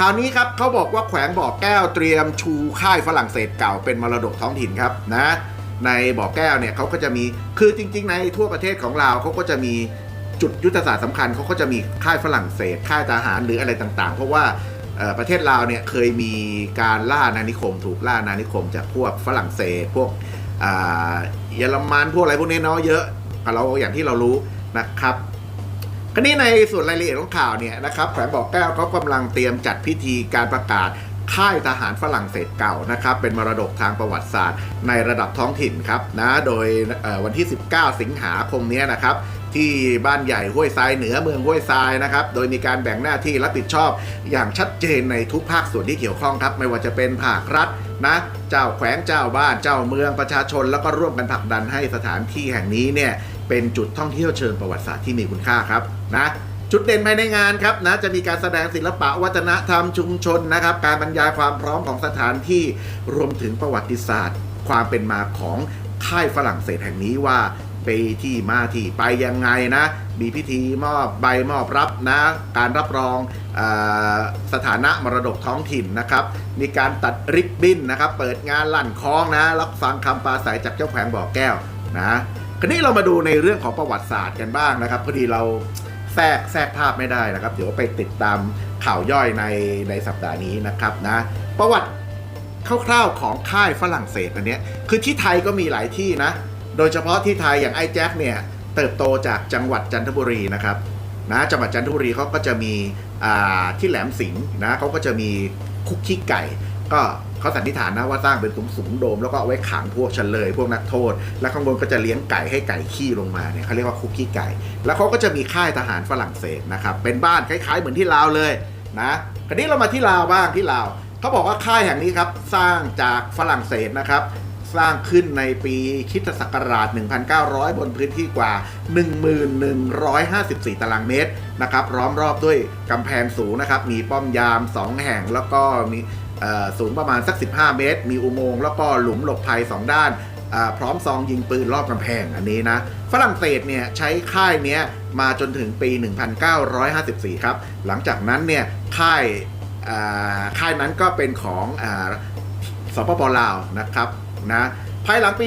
คราวนี้ครับเขาบอกว่าแขวงบ่อแก้วเตรียมชูค่ายฝรั่งเศสเก่าเป็นมรดกท้องถิ่นครับนะในบ่อแก้วเนี่ยเขาก็จะมีคือจริง ๆ ในทั่วประเทศของเราเขาก็จะมีจุดยุทธศาสตร์สำคัญเขาก็จะมีค่ายฝรั่งเศสค่ายทหารหรืออะไรต่างๆ เพราะว่าประเทศลาวเนี่ยเคยมีการล่าอานิคม ถูกล่าอานิคมจากพวกฝรั่งเศส พวกเยอรมันพวกอะไรพวกนี้เนาะเยอะเราอย่างที่เรารู้นะครับ ราวนี้ในส่วนรายละเอียดของข่าวเนี่ยนะครับแขวงบอกแก้วเขากำลังเตรียมจัดพิธีการประกาศค่ายทหารฝรั่งเศสเก่านะครับเป็นมรดกทางประวัติศาสตร์ ในระดับท้องถิ่นครับนะโดยวันที่ 19 สิงหาคมนี้นะครับที่บ้านใหญ่ห้วยทรายเหนือเมืองห้วยทรายนะครับ โดยมีการแบ่งหน้าที่รับผิดชอบอย่างชัดเจนในทุกภาคส่วนที่เกี่ยวข้องครับ ไม่ว่าจะเป็นภาครัฐนะ เจ้าแขวงเจ้าบ้านเจ้าเมืองประชาชน แล้วก็ร่วมกันผลักดันให้สถานที่แห่งนี้เนี่ย เป็นจุดท่องเที่ยวเชิงประวัติศาสตร์ที่มีคุณค่าครับนะจุดเด่นภายในงานครับนะจะมีการแสดงศิลปะวัฒนธรรมชุมชนนะครับ การบรรยายความพร้อมของสถานที่รวมถึงประวัติศาสตร์ ความเป็นมาของค่ายฝรั่งเศสแห่งนี้ว่าไปที่มาที่ไปยังไงนะ มีพิธีมอบใบมอบรับนะ การรับรองออสถานะมรดกท้องถิ่นนะครับ มีการตัดริบบิ้นนะครับ เปิดงานลั่นคล้องนะ รับฟังคำปราศัยจากเจ้าแขวงบ่อแก้ว นะคราวนี้เรามาดูในเรื่องของประวัติศาสตร์กันบ้างนะครับพอดีเราแทรกแทรกภาพไม่ได้นะครับ เดี๋ยวไปติดตามข่าวย่อยในในสัปดาห์นี้นะครับนะประวัติคร่าวๆของค่ายฝรั่งเศสอันนี้คือที่ไทยก็มีหลายที่นะ โดยเฉพาะที่ไทยอย่างไอ้แจ็คเนี่ยเติบโตจากจังหวัดจันทบุรีนะครับนะจังหวัดจันทบุรีเขาก็จะมีที่แหลมสิงห์นะเขาก็จะมีคุกขี้ไก่ ก็ เขาสันนิษฐานนะว่าสร้างเป็นสูงสูงโดมแล้วก็เอาไว้ขังพวกเฉลย พวกนักโทษ แล้วข้างบนก็จะเลี้ยงไก่ให้ไก่ขี้ลงมาเนี่ยเขาเรียกว่าคุกขี้ไก่ แล้วเขาก็จะมีค่ายทหารฝรั่งเศสนะครับเป็นบ้านคล้ายๆเหมือนที่ลาวเลยนะคราวนี้เรามาที่ลาวบ้างที่ลาวเขาบอกว่าค่ายแห่งนี้ครับสร้างจากฝรั่งเศสนะครับสร้างขึ้นในปีคริดศักราช 1,900 บนพื้นที่กว่า 1154 ตารางเมตรนะครับ ล้อมรอบด้วยกำแพงสูงนะครับ มีป้อมยาม 2 แห่ง แล้วก็มี สูงประมาณสัก 15 เมตร มีอุโมงค์แล้วก็หลุมหลบภัย 2 ด้าน พร้อมซองยิงปืนรอบกำแพงอันนี้นะ ฝรั่งเศสเนี่ยใช้ค่ายเนี้ยมาจนถึงปี 1954 ครับ หลังจากนั้นเนี่ยค่ายค่ายนั้นก็เป็นของอาสปปลาวนะครับนะภายหลังปี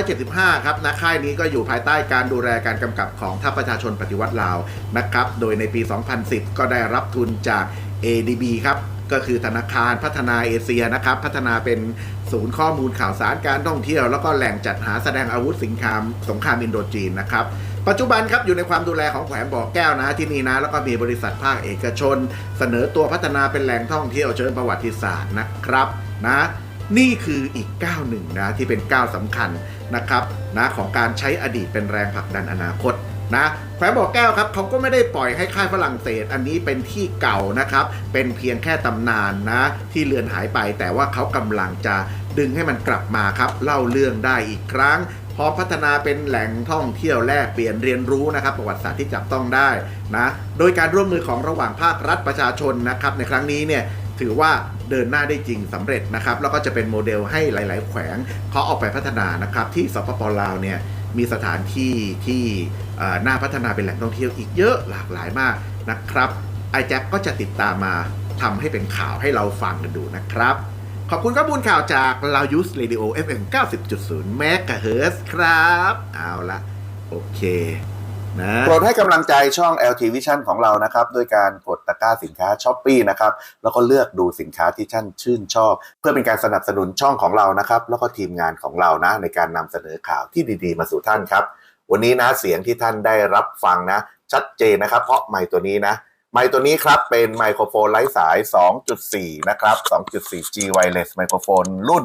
1975 ครับนะค่ายนี้ก็อยู่ภายใต้การดูแลการกำกับของทัพประชาชนปฏิวัติลาวนะครับ โดยในปี 2010 ก็ได้รับทุนจาก ADB ครับ ก็คือธนาคารพัฒนาเอเชียนะครับ พัฒนาเป็นศูนย์ข้อมูลข่าวสารการท่องเที่ยว แล้วก็แหล่งจัดหาแสดงอาวุธสิงคามสงครามอินโดจีนนะครับ ปัจจุบันครับอยู่ในความดูแลของแขวงบ่อแก้วนะที่นี่นะ แล้วก็มีบริษัทภาคเอกชน เสนอตัวพัฒนาเป็นแหล่งท่องเที่ยวเชิงประวัติศาสตร์นะครับนะนี่คืออีกก้าวหนึ่งนะที่เป็นก้าวสำคัญนะครับนะของการใช้อดีตเป็นแรงผลักดันอนาคต นะแขวงบ่อแก้วครับเขาก็ไม่ได้ปล่อยให้ค่ายฝรั่งเศส อันนี้เป็นที่เก่านะครับ เป็นเพียงแค่ตำนานนะ ที่เลือนหายไป แต่ว่าเขากำลังจะดึงให้มันกลับมาครับ เล่าเรื่องได้อีกครั้งพร้อมพัฒนาเป็นแหล่งท่องเที่ยวแลกเปลี่ยนเรียนรู้นะครับ ประวัติศาสตร์ที่จับต้องได้นะโดยการร่วมมือของระหว่างภาครัฐประชาชนนะครับ ในครั้งนี้เนี่ยถือว่าเดินหน้าได้จริงสำเร็จนะครับ แล้วก็จะเป็นโมเดลให้หลาย ๆ แขวงเขาออกไปพัฒนานะครับ ที่สปปลาวเนี่ย มีสถานที่ที่น่าพัฒนาเป็นแหล่งท่องเที่ยวอีกเยอะหลากหลายมากนะครับไอแจ็คก็จะติดตามมาทำให้เป็นข่าวให้เราฟังกันดูนะครับ ขอบคุณข้อมูลข่าวจาก l a u s Radio FM 90.0 MHz ครับ เอาละโอเคนะโปรดให้กำลังใจช่อง LT Vision ของเรานะครับโดยการกด กร้าสินค้าช้อปปีนะครับแล้วก็เลือกดูสินค้าที่ท่านชื่นชอบ เพื่อเป็นการสนับสนุนช่องของเรานะครับ แล้วก็ทีมงานของเรานะในการนำเสนอข่าวที่ดีๆ มาสู่ท่านครับ วันนี้นะเสียงที่ท่านได้รับฟังนะ ชัดเจนนะครับ เพราะไมค์ตัวนี้นะไมค์ตัวนี้ครับเป็นไมโครโฟนไร้สาย 2.4 นะครับ 2.4 G wireless ไมโครโฟนรุ่น